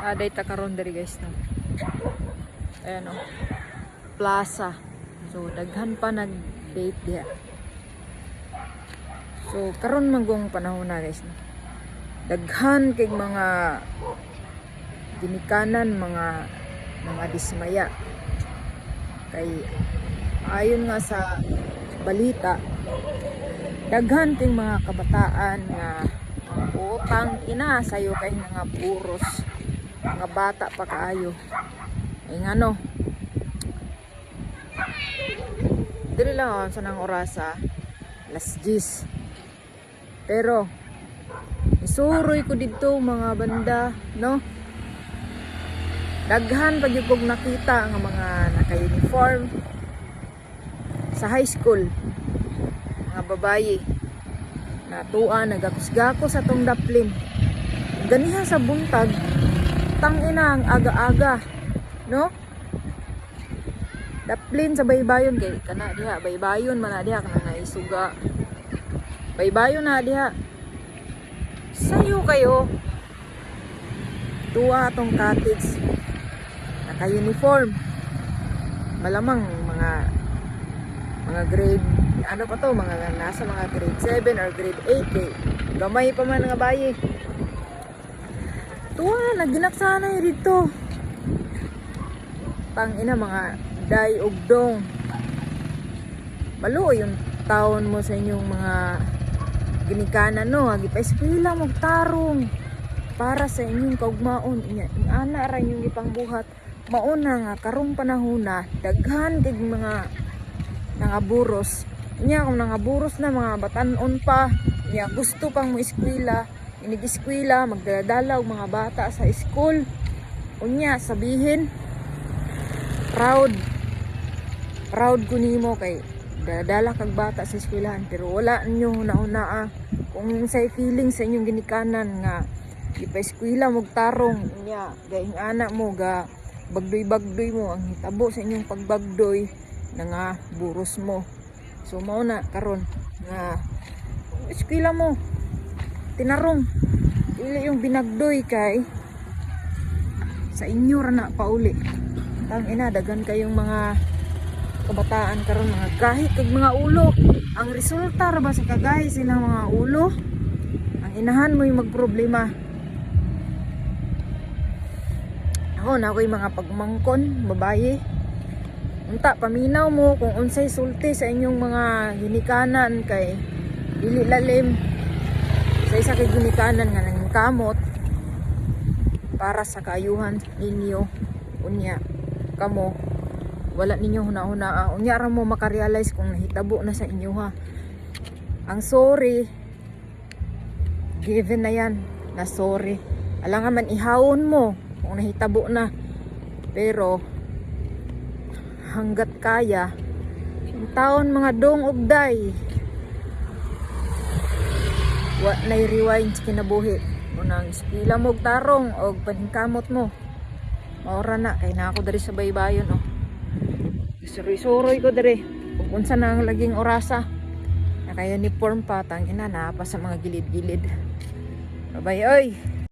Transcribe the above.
Aday ta karon diri guys no. Ayan o. Plaza. So daghan pa nag-date diha. So karon manggong panahon na guys no. Daghan kay mga ginikanan mga mga dismaya. Kay ayon nga sa balita daghan ting mga kabataan nga utang ina sayo kay nga puros mga bata pa kaayo. Ay ngano dili lang ako sa nang orasa alas 10 pero isuroy ko dito mga banda no? Daghan pag yung nakita nga mga naka-uniform sa high school. Mga babayi na tuan nagakos-gakos sa tong daplin ganiha sa buntag tangina ang aga-aga. No? Daplin sa baybayon kay kana diha baybayon man diha kana naisuga. Baybayon na diha. Sayo kayo. Tuwa tong cottage. Naka-uniform. Malamang mga mga grade ano pa to mga nasa mga grade 7 or grade 8 eh. gamay pa man nga bayi tuwa naginaksanay dito. Tang ina mga day ugdong maluo yung taon mo sa inyong mga ginikanan no? Agi pa eskwela magtarong para sa inyong kaugmaon. Inya ing ana ra inyong ipangbuhat mauna nga karong panahon na daghan kay mga nangaburos. Inya kung nangaburos na mga batanon pa inya gusto pang mo eskwela inig eskwela magdadalaw mga bata sa school. Unya sabihin proud. Proud ko nimo kay dadala kag bata sa eskwelahan pero wala ninyo una-una ah. kung say feeling sa inyong ginikanan nga ipa-eskwela mo tarong niya gaing anak mo ga bagdoy-bagdoy mo ang hitabo sa inyong pagbagdoy na nga buros mo. So mao na karon nga eskwela mo tinarong. Dili yung binagdoy kay sa inyo na pauli. Tang ina dagan kayong mga kabataan karon mga gahi kag mga ulo. Ang resulta ra ba sa kagahi silang mga ulo? Ang inahan mo yung magproblema. Ako na ako'y mga pagmangkon babaye. Unta paminaw mo kung unsay sulti sa inyong mga ginikanan kay dili lalim sa isa kay ginikanan nga nang kamot para sa kaayuhan ninyo unya kamo wala ninyo huna-huna. Unya ra mo makarealize kung nahitabo na sa inyo ha. Ang sorry given na yan na sorry. Alangan man ihawon mo kung nahitabo na. Pero hanggat kaya taon mga dong ugday wa nay rewind sa kinabuhi unang ispila mo tarong og paningkamot mo. Maura na kay na ako dari sa baybayon oh suroy-suroy ko dari kung unsa na ang laging orasa. Naka uniform pa tang ina na pa sa mga gilid-gilid. Bye oy